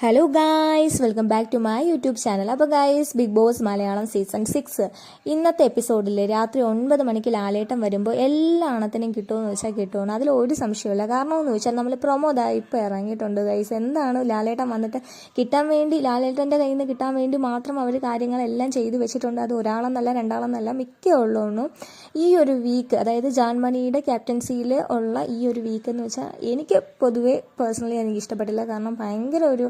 Hello guys welcome back to my YouTube channel അപ്പോൾ guys Big Boss Malayalam season six ഇന്നത്തെ എപ്പിസോഡിൽ രാത്രി ഒൻപത് മണിക്ക് ലാലേട്ടം വരുമ്പോൾ എല്ലാ അണത്തിനും കിട്ടുമെന്ന് വെച്ചാൽ കിട്ടുമെന്ന് അതിൽ ഒരു സംശയമില്ല കാരണം എന്ന് വെച്ചാൽ നമ്മൾ പ്രൊമോ ദാ ഇപ്പോൾ ഇറങ്ങിയിട്ടുണ്ട് ഗൈസ് എന്താണ് ലാലേട്ടം വന്നിട്ട് കിട്ടാൻ വേണ്ടി ലാലേട്ടന്റെ കയ്യിൽ നിന്ന് കിട്ടാൻ വേണ്ടി മാത്രം അവർ കാര്യങ്ങളെല്ലാം ചെയ്തു വെച്ചിട്ടുണ്ട്. അത് ഒരാളെന്നല്ല രണ്ടാളെന്നല്ല മിക്ക ഉള്ളൂ ഈ ഒരു വീക്ക് അതായത് ജാൻമണിയുടെ ക്യാപ്റ്റൻസിയിൽ ഉള്ള ഈ ഒരു വീക്ക് എന്ന് വെച്ചാൽ എനിക്ക് പൊതുവേ പേഴ്സണലി എനിക്ക് ഇഷ്ടപ്പെട്ടില്ല. കാരണം ഭയങ്കര ഒരു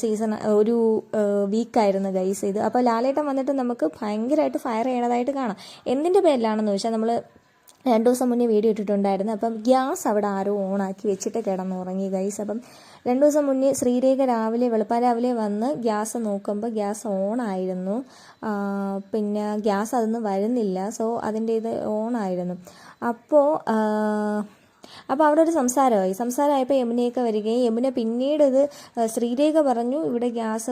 സീസൺ ഒരു വീക്കായിരുന്നു ഗൈസ് ഇത്. അപ്പോൾ ലാലേട്ടൻ വന്നിട്ട് നമുക്ക് ഭയങ്കരമായിട്ട് ഫയർ ചെയ്യണതായിട്ട് കാണാം. എന്തിന്റെ പേരിലാണെന്ന് വെച്ചാൽ നമ്മൾ രണ്ട് ദിവസം മുന്നേ വീഡിയോ ഇട്ടിട്ടുണ്ടായിരുന്നു. അപ്പം ഗ്യാസ് അവിടെ ആരോ ഓണാക്കി വെച്ചിട്ട് കിടന്നുറങ്ങി ഗൈസ് അപ്പം രണ്ട് ദിവസം മുന്നേ ശ്രീരേഖ രാവിലെ വെളുപ്പാൻ രാവിലെ വന്ന് ഗ്യാസ് നോക്കുമ്പോൾ ഗ്യാസ് ഓണായിരുന്നു. പിന്നെ ഗ്യാസ് അതൊന്നും വരുന്നില്ല. സോ അതിന്റെ ഇത് ഓണായിരുന്നു അപ്പോൾ അപ്പോൾ അവിടെ ഒരു സംസാരമായി. സംസാരമായപ്പോൾ യമുനയൊക്കെ വരികയും യമുന പിന്നീട് ഇത് ശ്രീരേഖ പറഞ്ഞു ഇവിടെ ഗ്യാസ്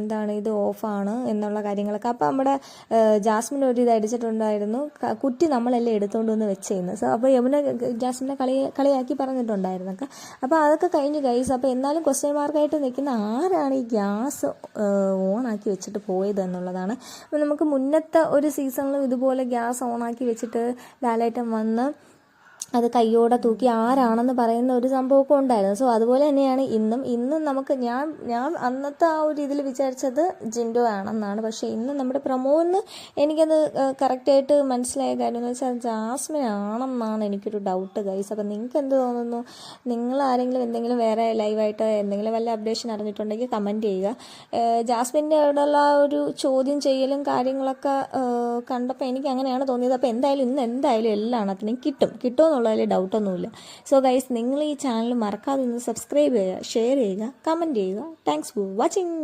എന്താണ് ഇത് ഓഫാണ് എന്നുള്ള കാര്യങ്ങളൊക്കെ. അപ്പോൾ നമ്മുടെ ജാസ്മിൻ ഒരു ഇത് അടിച്ചിട്ടുണ്ടായിരുന്നു. കുറ്റി നമ്മളെല്ലാം എടുത്തുകൊണ്ട് വന്ന് വെച്ചേന്ന്. സോ അപ്പോൾ യമുന ജാസ്മിനെ കളി കളിയാക്കി പറഞ്ഞിട്ടുണ്ടായിരുന്നു അപ്പോൾ അതൊക്കെ കഴിഞ്ഞ് ഗൈസ് അപ്പോൾ എന്നാലും ക്വസ്റ്റ്യൻ മാർക്കായിട്ട് നിൽക്കുന്ന ആരാണ് ഈ ഗ്യാസ് ഓണാക്കി വെച്ചിട്ട് പോയത് എന്നുള്ളതാണ്. നമുക്ക് മുന്നത്തെ ഒരു സീസണിലും ഇതുപോലെ ഗ്യാസ് ഓണാക്കി വെച്ചിട്ട് ലാലേട്ടൻ വന്ന് അത് കയ്യോടെ തൂക്കി ആരാണെന്ന് പറയുന്ന ഒരു സംഭവമൊക്കെ ഉണ്ടായിരുന്നു. സോ അതുപോലെ തന്നെയാണ് ഇന്നും. ഇന്നും നമുക്ക് ഞാൻ ഞാൻ അന്നത്തെ ആ ഒരു ഇതിൽ വിചാരിച്ചത് ജിൻഡോ ആണെന്നാണ്. പക്ഷേ ഇന്ന് നമ്മുടെ പ്രമോന്ന് എനിക്കത് കറക്റ്റായിട്ട് മനസ്സിലായ കാര്യം എന്ന് വെച്ചാൽ ജാസ്മിൻ ആണെന്നാണ് എനിക്കൊരു ഡൗട്ട് ഗൈസ് അപ്പം നിങ്ങൾക്ക് എന്ത് തോന്നുന്നു? നിങ്ങൾ ആരെങ്കിലും എന്തെങ്കിലും വേറെ ലൈവായിട്ട് എന്തെങ്കിലും വല്ല അപ്ഡേഷൻ അറിഞ്ഞിട്ടുണ്ടെങ്കിൽ കമന്റ് ചെയ്യുക. ജാസ്മിന്റെ അവിടെയുള്ള ഒരു ചോദ്യം ചെയ്യലും കാര്യങ്ങളൊക്കെ കണ്ടപ്പോൾ എനിക്ക് അങ്ങനെയാണ് തോന്നിയത്. അപ്പോൾ എന്തായാലും ഇന്ന് എന്തായാലും എല്ലാം എണ്ണത്തിനും കിട്ടും. കിട്ടുമെന്നുള്ള എന്നുള്ളതിൽ ഡൗട്ടൊന്നുമില്ല സോ ഗൈസ് നിങ്ങൾ ഈ ചാനൽ മറക്കാതെ ഒന്ന് സബ്സ്ക്രൈബ് ചെയ്യുക ഷെയർ ചെയ്യുക കമന്റ് ചെയ്യുക. Thanks for watching